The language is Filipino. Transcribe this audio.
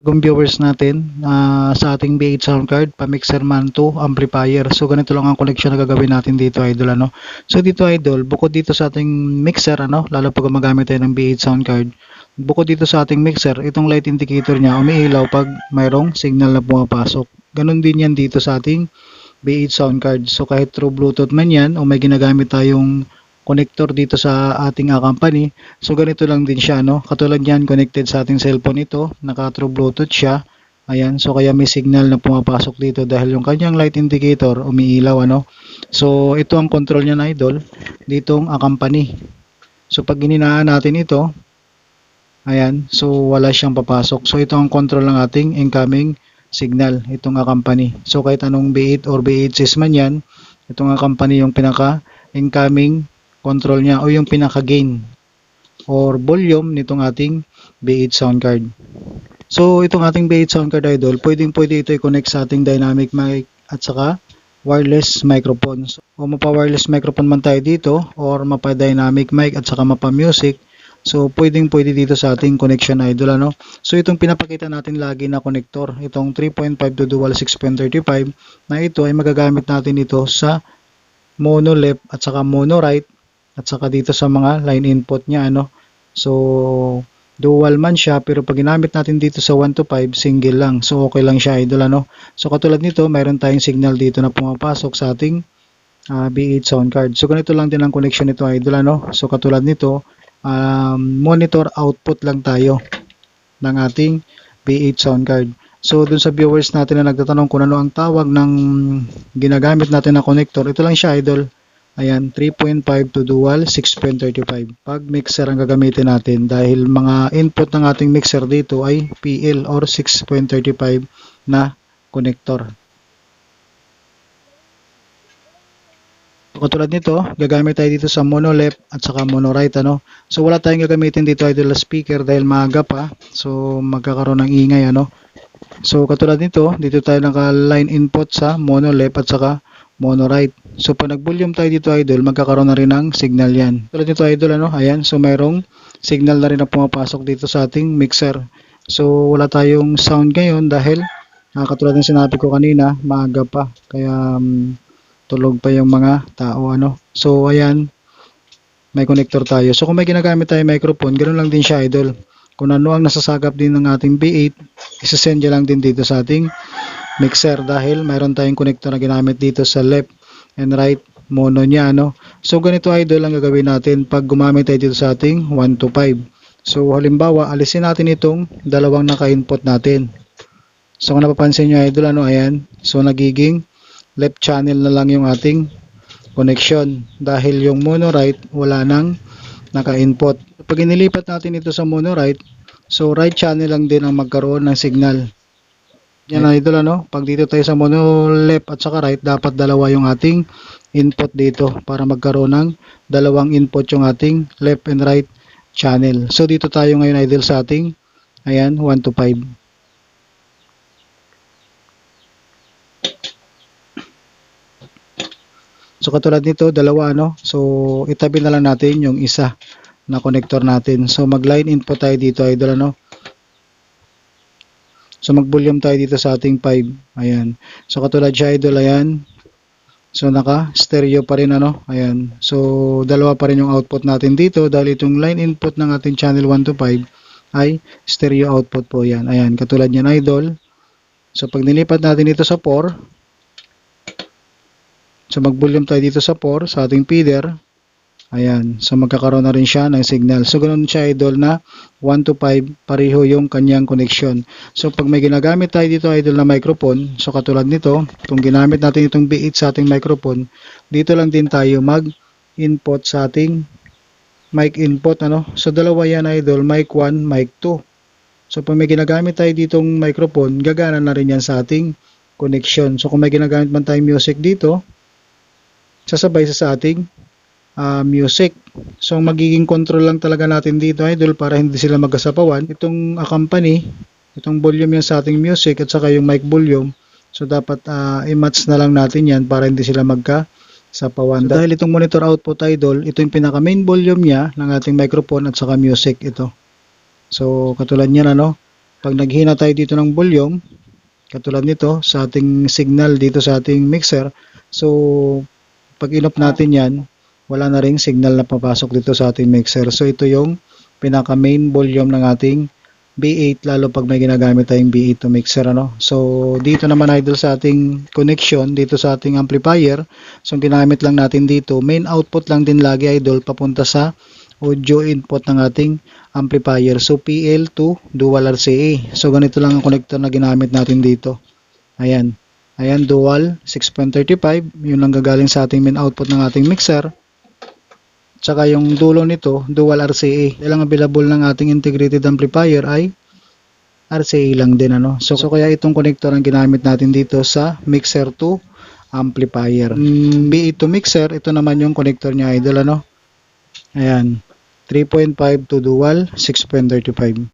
Kung viewers natin ah, sa ating B8 sound card, pa-mixer man to amplifier. So ganito lang ang connection na gagawin natin dito idol ano. So dito idol, bukod dito sa ating mixer ano, lalo pag gumagamit tayo ng B8 sound card, bukod dito sa ating mixer, itong light indicator niya umiilaw pag mayroong signal na pumapasok. Ganon din yan dito sa ating B8 sound card. So kahit through Bluetooth man yan o may ginagamit tayong connector dito sa ating uh, company. So ganito lang din siya no. Katulad niyan connected sa ating cellphone ito, naka through Bluetooth siya. Ayan, so kaya may signal na pumapasok dito dahil yung kanyang light indicator umiilaw ano. So ito ang control niya na idol ditong uh, company. So pag gininaan natin ito, ayan, so wala siyang papasok. So ito ang control ng ating incoming signal, itong uh, company. So kahit anong B8 or B8 man yan, itong uh, company yung pinaka incoming control niya o yung pinaka-gain or volume nitong ating B8 sound card. So, itong ating B8 sound card idol, pwedeng pwede ito i-connect sa ating dynamic mic at saka wireless microphone. So, o mapa-wireless microphone man tayo dito or mapa-dynamic mic at saka mapa-music. So, pwedeng pwede dito sa ating connection idol ano. So, itong pinapakita natin lagi na connector, itong 3.5 to dual 6.35 na ito ay magagamit natin ito sa mono left at saka mono right at saka dito sa mga line input niya ano. So dual man siya pero pag ginamit natin dito sa 1 to 5 single lang. So okay lang siya idol ano. So katulad nito mayroon tayong signal dito na pumapasok sa ating uh, B8 sound card. So ganito lang din ang connection nito idol ano. So katulad nito um, monitor output lang tayo ng ating B8 sound card. So, dun sa viewers natin na nagtatanong kung ano ang tawag ng ginagamit natin na connector, ito lang siya, idol. Ayan, 3.5 to dual, 6.35. Pag mixer ang gagamitin natin dahil mga input ng ating mixer dito ay PL or 6.35 na connector. Katulad nito, gagamit tayo dito sa mono left at saka mono right ano. So wala tayong gagamitin dito idol speaker dahil maaga pa. So magkakaroon ng ingay ano. So katulad nito, dito tayo naka line input sa mono left at saka mono right. So pag nag-volume tayo dito idol, magkakaroon na rin ng signal yan. Tulad nito idol ano, ayan, so mayroong signal na rin na pumapasok dito sa ating mixer. So wala tayong sound ngayon dahil uh, katulad ng sinabi ko kanina, maaga pa. Kaya um, tulog pa yung mga tao ano. So ayan, may connector tayo. So kung may ginagamit tayo microphone, ganoon lang din siya idol. Kung ano ang nasasagap din ng ating B8, isasend lang din dito sa ating mixer dahil mayroon tayong connector na ginamit dito sa left and right mono niya ano. So ganito idol ang gagawin natin pag gumamit tayo dito sa ating 1 to 5. So halimbawa alisin natin itong dalawang naka-input natin. So kung napapansin nyo idol ano ayan. So nagiging left channel na lang yung ating connection dahil yung mono right wala nang naka-input. Pag inilipat natin ito sa mono right, so right channel lang din ang magkaroon ng signal. Yan ang idol ano, pag dito tayo sa mono left at saka right, dapat dalawa yung ating input dito para magkaroon ng dalawang input yung ating left and right channel. So dito tayo ngayon idol sa ating ayan 1 to 5. So katulad nito, dalawa ano. So itabi na lang natin yung isa na connector natin. So mag line input tayo dito idol ano. So mag-volume tayo dito sa ating 5. Ayan. So katulad siya idol ayan. So naka stereo pa rin ano. Ayan. So dalawa pa rin yung output natin dito dahil itong line input ng ating channel 1 to 5 ay stereo output po yan. Ayan. Katulad yan idol. So pag nilipat natin ito sa 4. So mag-volume tayo dito sa 4 sa ating feeder. Ayan. So magkakaroon na rin siya ng signal. So ganoon siya idol na 1 to 5 pareho yung kanyang connection. So pag may ginagamit tayo dito idol na microphone, so katulad nito, kung ginamit natin itong B8 sa ating microphone, dito lang din tayo mag-input sa ating mic input ano. So dalawa yan idol, mic 1, mic 2. So pag may ginagamit tayo ditong microphone, gagana na rin yan sa ating connection. So kung may ginagamit man tayong music dito, sasabay sa ating uh, music. So magiging control lang talaga natin dito idol para hindi sila magkasapawan. Itong uh, company, itong volume yan sa ating music at saka yung mic volume. So dapat uh, i-match na lang natin yan para hindi sila magka sapawan. So, dahil itong monitor output idol, ito yung pinaka main volume niya ng ating microphone at saka music ito. So katulad niyan ano. Pag naghina tayo dito ng volume, katulad nito sa ating signal dito sa ating mixer, so pag inop natin yan, wala na ring signal na papasok dito sa ating mixer. So ito yung pinaka main volume ng ating B8 lalo pag may ginagamit tayong B8 to mixer ano. So dito naman idol sa ating connection dito sa ating amplifier, so ginamit lang natin dito, main output lang din lagi idol papunta sa audio input ng ating amplifier. So PL to dual RCA. So ganito lang ang connector na ginamit natin dito. Ayan. Ayan dual 6.35, yun lang gagaling sa ating main output ng ating mixer. Tsaka yung dulo nito, dual RCA. Ilang available ng ating integrated amplifier ay RCA lang din ano. So, so kaya itong connector ang ginamit natin dito sa mixer to amplifier. Mm, B8 to mixer, ito naman yung connector niya idol ano. Ayan. 3.5 to dual 6.35.